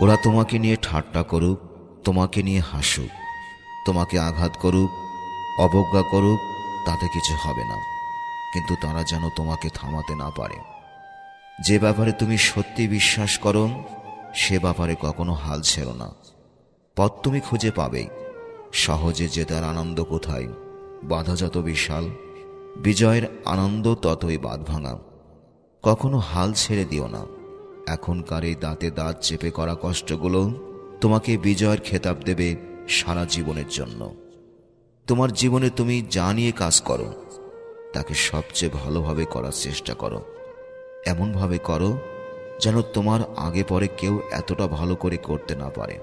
ওরা তোমাকে নিয়ে ঠাট্টা করুক, তোমাকে নিয়ে হাসুক, তোমাকে আঘাত করুক, অবজ্ঞা করুক, তাতে কিছু হবে না। কিন্তু তারা যেন তোমাকে থামাতে না পারে। যে ব্যাপারে তুমি সত্যি বিশ্বাস করো, সে ব্যাপারে কখনো হাল ছেড়ো না। পথ তুমি খুঁজে পাবেই সহজে জেতার আনন্দ কোথায়, বাধা যত বিশাল, বিজয়ের আনন্দ ততই বাদ ভাঙা কখনো হাল ছেড়ে দিও না। এখনকার এই দাঁতে দাঁত চেপে করা কষ্টগুলো তোমাকে বিজয়ের খেতাব দেবে সারা জীবনের জন্য। তোমার জীবনে তুমি যা নিয়ে কাজ করো, তাকে সবচেয়ে ভালোভাবে করার চেষ্টা করো। এমনভাবে করো যেন তোমার আগে পরে কেউ এতটা ভালো করে করতে না পারে।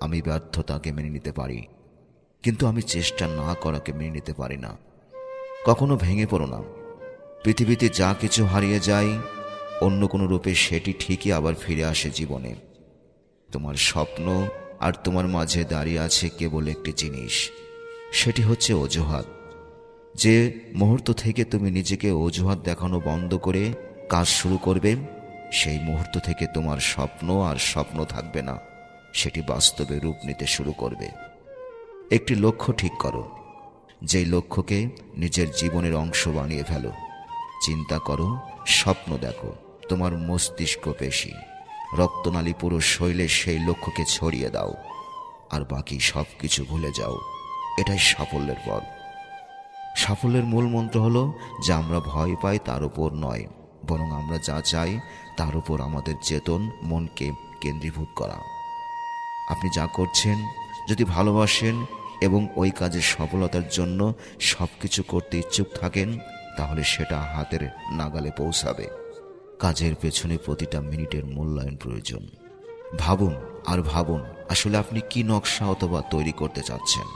আমি ব্যর্থতাকে মেনে নিতে পারি, কিন্তু আমি চেষ্টা না করাকে মেনে নিতে পারি না। কখনো ভেঙে পড়ো না। পৃথিবীতে যা কিছু হারিয়ে যায় অন্য কোনো রূপে সেটি ঠিকই আবার ফিরে আসে জীবনে। তোমার স্বপ্ন আর তোমার মাঝে দাঁড়িয়ে আছে কেবল একটি জিনিস, সেটি হচ্ছে অজুহাত। যে মুহূর্ত থেকে তুমি নিজেকে অজুহাত দেখানো বন্ধ করে কাজ শুরু করবে, সেই মুহূর্ত থেকে তোমার স্বপ্ন আর স্বপ্ন থাকবে না, সেটি বাস্তবে রূপ নিতে শুরু করবে। একটি লক্ষ্য ঠিক করো, যেই লক্ষ্যকে নিজের জীবনের অংশ বানিয়ে ফেলো। চিন্তা করো, স্বপ্ন দেখো। তোমার মস্তিষ্ক পেশি। রক্তনালী পুরো শৈলে সেই লক্ষ্যকে ছড়িয়ে দাও। আর বাকি সব কিছু ভুলে যাও। এটাই সাফল্যের পথ। সাফল্যের মূল মন্ত্র হলো, যে আমরা ভয় পাই তার উপর নয়, বরং আমরা যা চাই তার উপর আমাদের চেতন, মনকে কেন্দ্রীভূত করা। আপনি যা করছেন, যদি ভালোবাসেন এবং ওই কাজের সফলতার জন্য সব কিছু করতে ইচ্ছুক থাকেন, তাহলে সেটা হাতের নাগালে পৌঁছাবে। কাজের পেছনে প্রতিটা মিনিটের মূল্যায়ন প্রয়োজন। ভাবুন আর ভাবুন, আসলে আপনি কি নকশা অথবা তৈরি করতে চাচ্ছেন?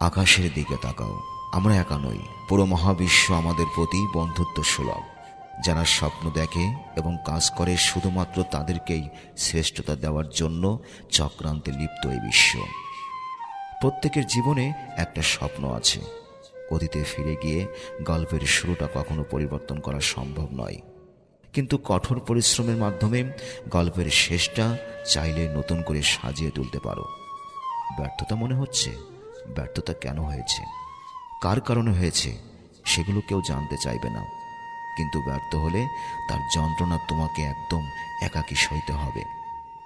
আকাশের দিকে তাকাও, আমরা একা নই। পুরো মহাবিশ্ব আমাদের প্রতি বন্ধুত্ব সুলভ যারা স্বপ্ন দেখে এবং কাজ করে শুধুমাত্র তাদেরকেই শ্রেষ্ঠতা দেওয়ার জন্য চক্রান্তে লিপ্ত এই বিশ্ব। প্রত্যেকের জীবনে একটা স্বপ্ন আছে। অতীতে ফিরে গিয়ে গল্পের শুরুটা কখনো পরিবর্তন করা সম্ভব নয়। কিন্তু কঠোর পরিশ্রমের মাধ্যমে গল্পের শেষটা চাইলে নতুন করে সাজিয়ে তুলতে পারো। ব্যর্থতা মনে হচ্ছে? ব্যর্থতা কেন হয়েছে? কার কারণে হয়েছে? সেগুলো কেউ জানতে চাইবে না। কিন্তু ব্যর্থ হলে তার যন্ত্রণা তোমাকে একদম একাকী সইতে হবে।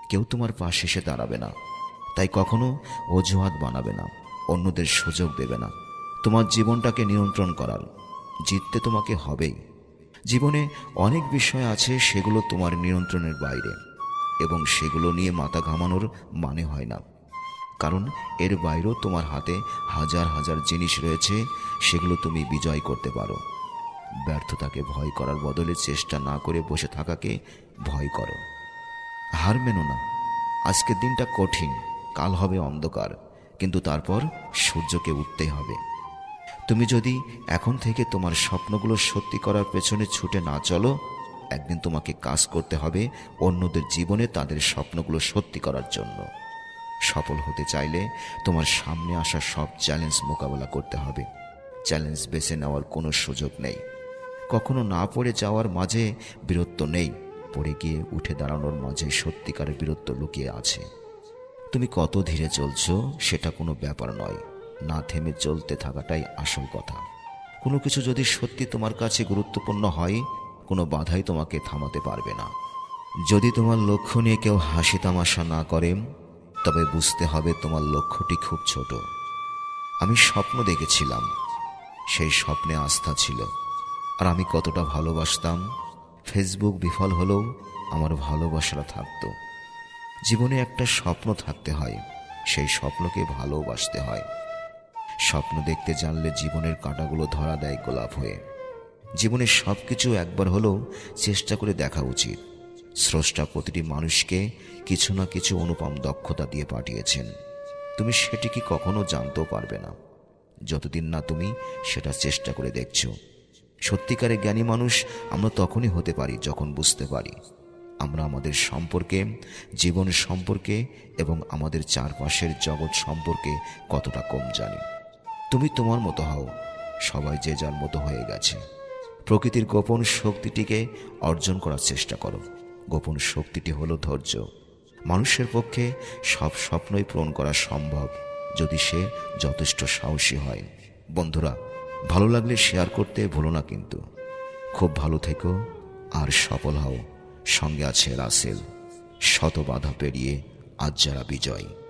কেউ তোমার পাশে এসে দাঁড়াবে না। তাই কখনো অজুহাত বানাবে না, অন্যদের সুযোগ দেবে না। তোমার জীবনটাকে নিয়ন্ত্রণ করার। জিততে তোমাকে হবেই। জীবনে অনেক বিষয় আছে, সেগুলো তোমার নিয়ন্ত্রণের বাইরে। এবং সেগুলো নিয়ে মাথা ঘামানোর মানে হয় না। কারণ এর বাইরেও তোমার হাতে হাজার হাজার জিনিস রয়েছে, সেগুলো তুমি বিজয় করতে পারো। ব্যর্থতাকে ভয় করার বদলে চেষ্টা না করে বসে থাকাকে ভয় করো। হার মেনো না। আজকের দিনটা কঠিন, কাল হবে অন্ধকার, কিন্তু তারপর সূর্যকে উঠতে হবে। তুমি যদি এখন থেকে তোমার স্বপ্নগুলো সত্যি করার পেছনে ছুটে না চলো, একদিন তোমাকে কাজ করতে হবে অন্যদের জীবনে তাদের স্বপ্নগুলো সত্যি করার জন্য। সফল হতে চাইলে তোমার সামনে আসা সব চ্যালেঞ্জ মোকাবেলা করতে হবে। চ্যালেঞ্জ বেছে নেওয়ার কোনো সুযোগ নেই। কখনো না পড়ে যাওয়ার মাঝে বীরত্ব নেই, পড়ে গিয়ে উঠে দাঁড়ানোর মাঝে সত্যিকারের বীরত্ব লুকিয়ে আছে। তুমি কত ধীরে চলছো সেটা কোনো ব্যাপার নয়। না থেমে চলতে থাকাটাই আসল কথা। কোনো কিছু যদি সত্যি তোমার কাছে গুরুত্বপূর্ণ হয়, কোনো বাধাই তোমাকে থামাতে পারবে না। যদি তোমার লক্ষ্য নিয়ে কেউ হাসি তামাশা না করে, তবে বুঝতে হবে তোমার লক্ষ্যটি খুব ছোট। আমি স্বপ্ন দেখেছিলাম, সেই স্বপ্নে আস্থা ছিল, আর আমি কতটা ভালোবাসতাম, ফেসবুক বিফল হলেও আমার ভালোবাসাটা থাকতো। জীবনে একটা স্বপ্ন থাকতে হয়, সেই স্বপ্নকে ভালোবাসতে হয়। স্বপ্ন দেখতে জানলে জীবনের কাঁটাগুলো ধরা দেয় গোলাপ হয়ে। জীবনের সব কিছু একবার হলেও চেষ্টা করে দেখা উচিত। স্রষ্টা প্রতিটি মানুষকে কিছু না কিছু অনুপম দক্ষতা দিয়ে পাঠিয়েছেন। তুমি সেটি কি কখনো জানতেও পারবে না। যতদিন না তুমি সেটা চেষ্টা করে দেখছ। সত্যিকারের জ্ঞানী মানুষ আমরা তখনই হতে পারি যখন বুঝতে পারি। আমরা আমাদের সম্পর্কে, জীবন সম্পর্কে এবং আমাদের চারপাশের জগৎ সম্পর্কে কতটা কম জানি। তুমি তোমার মতো হও। সবাই যে যার মতো হয়ে গেছে। প্রকৃতির গোপন শক্তিটিকে অর্জন করার চেষ্টা করো। গোপন শক্তিটি হলো ধৈর্য। মানুষের পক্ষে সব স্বপ্নই পূরণ করা সম্ভব যদি সে যথেষ্ট সাহসী হয়। বন্ধুরা, ভালো লাগলে শেয়ার করতে ভুলো না কিন্তু। খুব ভালো থেকো আর সফল হও। সঙ্গে আছে রাসেল। শত বাধা পেরিয়ে আজ যারা বিজয়।